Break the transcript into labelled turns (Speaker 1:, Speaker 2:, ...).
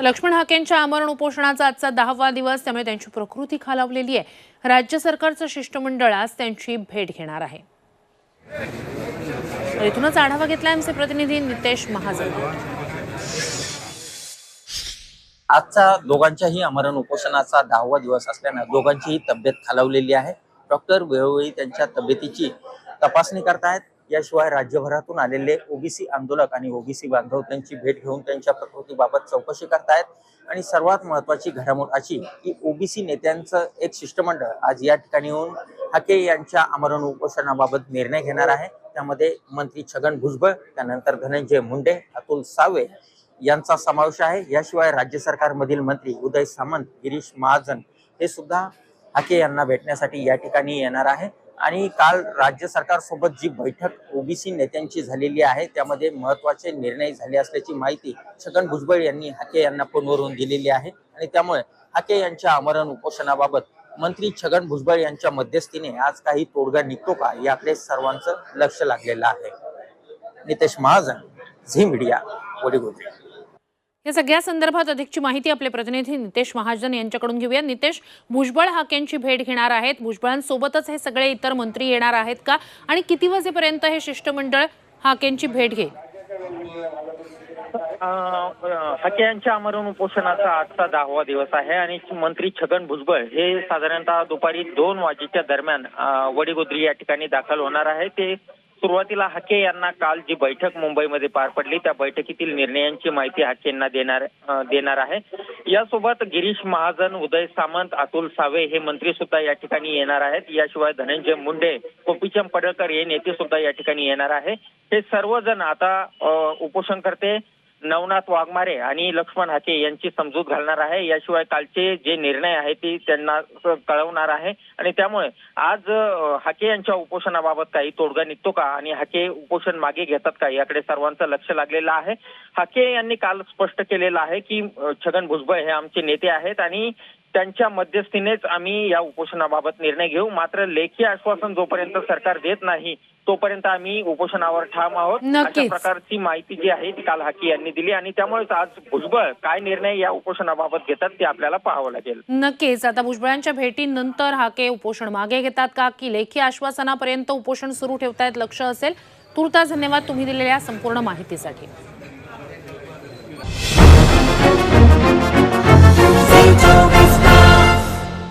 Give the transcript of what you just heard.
Speaker 1: लक्ष्मण हाकेंच्या आमरण उपोषणाचा आजचा दहावा दिवस त्यामुळे त्यांची प्रकृती खालावलेली आहे. राज्य सरकारचं शिष्टमंडळ आज त्यांची भेट घेणार आहे. इथूनच आढावा घेतला आमचे प्रतिनिधी नितेश महाजन.
Speaker 2: आजचा दोघांच्याही आमरण उपोषणाचा दहावा दिवस असल्यानं दोघांचीही तब्येत खालावलेली आहे. डॉक्टर वेळोवेळी त्यांच्या तब्येतीची तपासणी करतायत. याशिवाय राज्यभरातून आलेले ओबीसी आंदोलक आणि ओबीसी बांधव त्यांची भेट घेऊन त्यांच्या प्रकृतीबाबत चौकशी करतायत. आणि सर्वात महत्वाची घडामोड अशी की ओबीसी नेत्यांचं एक शिष्टमंडळ आज या ठिकाणी येऊन हाके यांच्या आमरण उपोषणाबाबत निर्णय घेणार आहे. त्यामध्ये मंत्री छगन भुजबळ त्यानंतर धनंजय मुंडे अतुल सावे यांचा समावेश आहे. याशिवाय राज्य सरकारमधील मंत्री उदय सामंत गिरीश महाजन हे सुद्धा हाके यांना भेटण्यासाठी या ठिकाणी येणार आहे. आणि काल राज्य सरकारसोबत जी बैठक ओबीसी नेत्यांची झालेली आहे त्यामध्ये महत्त्वाचे निर्णय झाले असल्याची माहिती छगन भुजबळ यांनी हाके यांना फोनवरून दिलेली आहे. आणि त्यामुळे हाके यांच्या आमरण उपोषणाबाबत मंत्री छगन भुजबळ यांच्या मध्यस्थीने आज काही तोडगा निघतो का याकडे सर्वांचं लक्ष लागलेलं आहे. नितेश महाजन झी मीडिया वडीगोद्री.
Speaker 1: या सगळ्या संदर्भात अधिकची माहिती आपले प्रतिनिधी नितेश महाजन यांच्याकडून घेऊया. नितेश भुजबळ हाकेंची भेट घेणार आहेत. भुजबळांसोबतच हे सगळे इतर मंत्री येणार आहेत का? आणि किती वाजेपर्यंत हे शिष्टमंडळ हाकेंची भेट घेईल?
Speaker 3: हाके यांच्या आमरण उपोषणाचा आजचा दहावा दिवस आहे आणि मंत्री छगन भुजबळ हे साधारणतः दुपारी दोन वाजेच्या दरम्यान वडीगोद्री या ठिकाणी दाखल होणार आहे. ते सुरुवातीला हाके यांना काल जी बैठक मुंबईमध्ये पार पडली त्या बैठकीतील निर्णयांची माहिती हाके यांना देणार देणार आहे. यासोबत गिरीश महाजन उदय सामंत अतुल सावे हे मंत्री सुद्धा या ठिकाणी येणार आहेत. याशिवाय धनंजय मुंडे गोपीचंद पडळकर हे नेते सुद्धा या ठिकाणी येणार आहे. हे सर्वजण आता उपोषण करते. नवनाथ वाघमारे आणि लक्ष्मण हाके यांची समजूत घालणार आहे. याशिवाय कालचे जे निर्णय आहे ते त्यांना कळवणार आहे. आणि त्यामुळे आज हाके यांच्या उपोषणाबाबत काही तोडगा निघतो का? आणि हाके उपोषण मागे घेतात का? याकडे सर्वांचं लक्ष लागलेलं आहे. हाके यांनी काल स्पष्ट केलेलं आहे की छगन भुजबळ हे आमचे नेते आहेत आणि त्यांच्या मध्यस्थीनेच आम्ही या उपोषणाबाबत निर्णय घेऊ. मात्र लेखी आश्वासन जोपर्यंत सरकार देत नाही तोपर्यंत आम्ही उपोषणावर ठाम आहोत. अशा. प्रकारची माहिती जी आहे ती काल हाकी यांनी दिली आणि त्यामुळेच आज भुजबळ काय निर्णय या उपोषणाबाबत घेतात ते आपल्याला पाहावं लागेल.
Speaker 1: नक्कीच. आता भुजबळांच्या भेटीनंतर हाके उपोषण मागे घेतात का की लेखी आश्वासनापर्यंत उपोषण सुरू ठेवतायत लक्ष असेल? तुर्तास धन्यवाद तुम्ही दिलेल्या संपूर्ण माहितीसाठी.